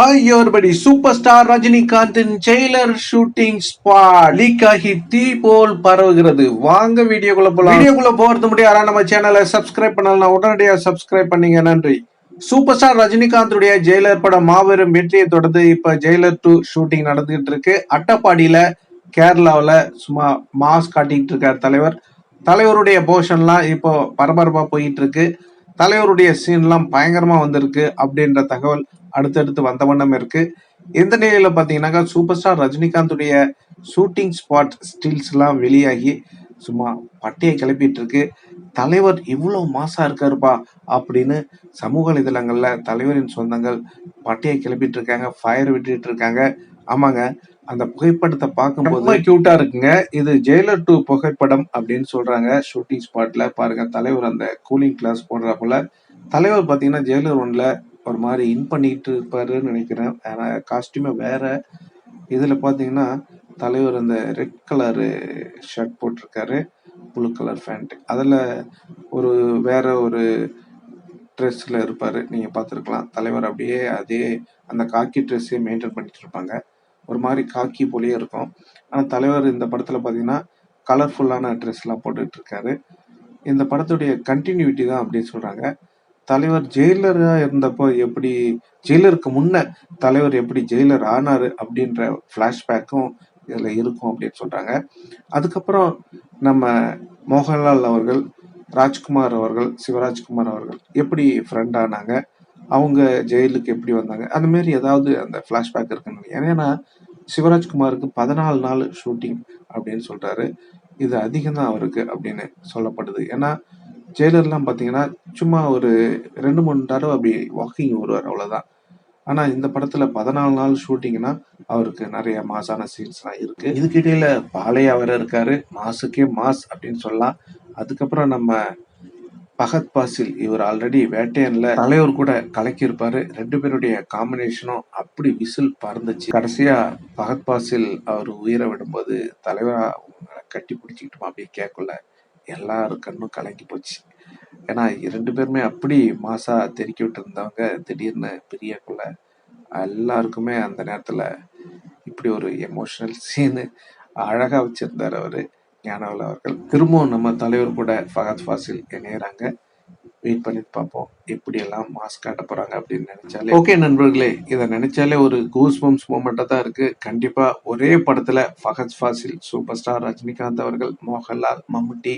Hi படி super star ரஜினிகாந்தின் Jailer shooting spot leak ஆகி தீ போல் பரவுகிறது. வாங்க வீடியோக்குள்ள போலாம். வீடியோக்குள்ள போறது முடியாது நம்ம சேனலை சப்ஸ்கிரைப் பண்ணலாம் உடனடியாக சப்ஸ்கிரைப் பண்ணீங்க. நன்றி. சூப்பர் ஸ்டார் ரஜினிகாந்துடைய ஜெயிலர் படம் மாபெரும் வெற்றியை தொடர்ந்து இப்ப ஜெயிலர் டூ ஷூட்டிங் நடந்துகிட்டு இருக்கு. அட்டப்பாடியில கேரளாவில் சும்மா மாஸ் காட்டிட்டு இருக்கார் தலைவர். தலைவருடைய போர்ஷன்லாம் இப்போ பரபரப்பா போயிட்டு இருக்கு. தலைவருடைய சீன்லாம் பயங்கரமா வந்திருக்கு அப்படின்ற தகவல் அடுத்தடுத்து வந்த வண்ணம் இருக்கு. இந்த நிலையில பாத்தீங்கன்னாக்கா சூப்பர் ஸ்டார் ரஜினிகாந்துடைய ஷூட்டிங் ஸ்பாட் ஸ்டில்ஸ் எல்லாம் வெளியாகி சும்மா பட்டையை கிளப்பிட்டு இருக்கு தலைவர் இவ்வளோ மாசா இருக்காருப்பா அப்படின்னு சமூக வலைதளங்கள்ல தலைவரின் சொந்தங்கள் பட்டையை கிளப்பிட்டு இருக்காங்க ஃபயர் விட்டுட்டு இருக்காங்க ஆமாங்க அந்த புகைப்படத்தை பார்க்கும்போது ரொம்ப கியூட்டா இருக்குங்க. இது ஜெயிலர் டூ புகைப்படம் அப்படின்னு சொல்றாங்க. ஷூட்டிங் ஸ்பாட்ல பாருங்க தலைவர் அந்த கூலிங் கிளாஸ் போடுறாப்புல தலைவர் பாத்தீங்கன்னா ஜெயிலர் ஒன்ல ஒரு மாதிரி இன் பண்ணிட்டு இருப்பாருன்னு நினைக்கிறேன். ஆனா காஸ்டியூமே வேற இதில் பார்த்தீங்கன்னா தலைவர் அந்த ரெட் கலரு ஷர்ட் போட்டிருக்காரு ப்ளூ கலர் ஃபேண்ட் அதில் ஒரு வேற ஒரு ட்ரெஸ்ஸில் இருப்பார். நீங்கள் பார்த்துருக்கலாம் தலைவர் அப்படியே அதே அந்த காக்கி ட்ரெஸ்ஸே மெயின்டைன் பண்ணிட்டு இருப்பாங்க. ஒரு மாதிரி காக்கி போலயே இருக்கும். ஆனால் தலைவர் இந்த படத்தில் பார்த்தீங்கன்னா கலர்ஃபுல்லான ட்ரெஸ்லாம் போட்டுட்ருக்காரு இந்த படத்துடைய கண்டினியூட்டி தான் அப்படின்னு சொல்கிறாங்க தலைவர் ஜெயிலராக இருந்தப்போ எப்படி ஜெயிலருக்கு முன்ன தலைவர் எப்படி ஜெயிலர் ஆனாரு அப்படின்ற ஃப்ளாஷ்பேக்கும் இதில் இருக்கும் அப்படின்னு சொல்கிறாங்க அதுக்கப்புறம் நம்ம மோகன்லால் அவர்கள் ராஜ்குமார் அவர்கள் சிவராஜ்குமார் அவர்கள் எப்படி ஃப்ரெண்ட் ஆனாங்க அவங்க ஜெயிலுக்கு எப்படி வந்தாங்க அந்த மாதிரி ஏதாவது அந்த ஃப்ளாஷ்பேக் இருக்குன்னு ஏன்னா சிவராஜ்குமாருக்கு பதினாலு நாள் ஷூட்டிங் அப்படின்னு சொல்றாரு. இது அதிகம் தான் அவருக்கு அப்படின்னு சொல்லப்படுது. ஏன்னா ஜெயிலர்லாம் பார்த்தீங்கன்னா சும்மா ஒரு ரெண்டு மூணு தடவை அப்படி வாக்கிங் வருவார் அவ்வளோதான் ஆனால் இந்த படத்தில் பதினாலு நாள் ஷூட்டிங்னா அவருக்கு நிறைய மாசான சீன்ஸ்லாம் இருக்குது இதுக்கிடையில் பாலையா வேற இருக்காரு. மாசுக்கே மாஸ் அப்படின்னு சொல்லலாம். அதுக்கப்புறம் நம்ம பகத் பாசில் இவர் ஆல்ரெடி வேட்டையன்ல தலைவர் கூட கலக்கியிருப்பாரு. ரெண்டு பேருடைய காம்பினேஷனும் அப்படி விசில் பறந்துச்சு. கடைசியா பகத் பாசில் அவர் உயிரை விடும்போது தலைவரா கட்டி பிடிச்சிக்கிட்டுமா அப்படி கேட்கல எல்லார் கண்ணும் கலங்கி போச்சு. ஏன்னா ரெண்டு பேருமே அப்படி மாசா தெறிக்கி விட்டு இருந்தவங்க திடீர்னு பிரியக்குள்ள எல்லாருக்குமே அந்த நேரத்தில் இப்படி ஒரு எமோஷனல் சீனு அழகாக வச்சுருந்தார் அவர் ஞானவல் அவர்கள். திரும்பவும் நம்ம தலைவர் கூட ஃபகத் ஃபாசில் இணையறாங்க. வெயிட் பண்ணி பார்ப்போம். எப்படி எல்லாம் மாஸ்க் காட்ட போறாங்க அப்படின்னு நினைச்சாலே. ஓகே நண்பர்களே இதை நினைச்சாலே ஒரு கூஸ் பம்ஸ் மூமெண்ட்டாக தான் இருக்கு. கண்டிப்பா ஒரே படத்துல ஃபகத் ஃபாசில் சூப்பர் ஸ்டார் ரஜினிகாந்த் அவர்கள் மோகன்லால் மம்முட்டி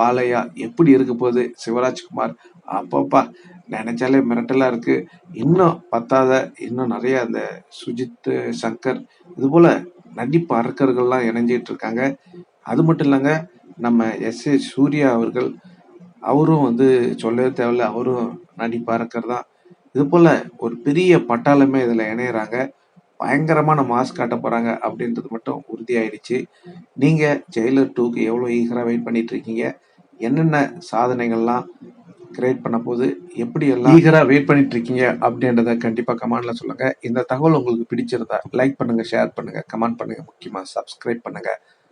பாலையா எப்படி இருக்க போகுது சிவராஜ்குமார் அப்பப்பா நினைச்சாலே மிரட்டலாக இருக்கு. இன்னும் பத்தாத இன்னும் நிறைய அந்த சுஜித் சங்கர் இது போல நடிப்பு அரக்கர்கள்லாம் இணைஞ்சிட்டு இருக்காங்க. அது மட்டும் இல்லைங்க நம்ம எஸ் ஏ சூர்யா அவர்கள் அவரும் வந்து சொல்லவே தேவையில்ல. அவரும் நடிப்பா அரக்கர் தான். இது போல ஒரு பெரிய பட்டாளமே இதுல இணையறாங்க. பயங்கரமான மாஸ் காட்ட போறாங்க அப்படின்றது மட்டும் உறுதியாயிடுச்சு. நீங்க ஜெயிலர் டூக்கு எவ்வளவு ஈகரா வெயிட் பண்ணிட்டு இருக்கீங்க என்னென்ன சாதனைகள்லாம் கிரியேட் பண்ண போது எப்படி எல்லாம் ஈகராக வெயிட் பண்ணிட்டு இருக்கீங்க அப்படின்றத கண்டிப்பா கமெண்ட்ல சொல்லுங்க. இந்த தகவல் உங்களுக்கு பிடிச்சிருந்தா லைக் பண்ணுங்க ஷேர் பண்ணுங்க கமெண்ட் பண்ணுங்க. முக்கியமா சப்ஸ்கிரைப் பண்ணுங்க.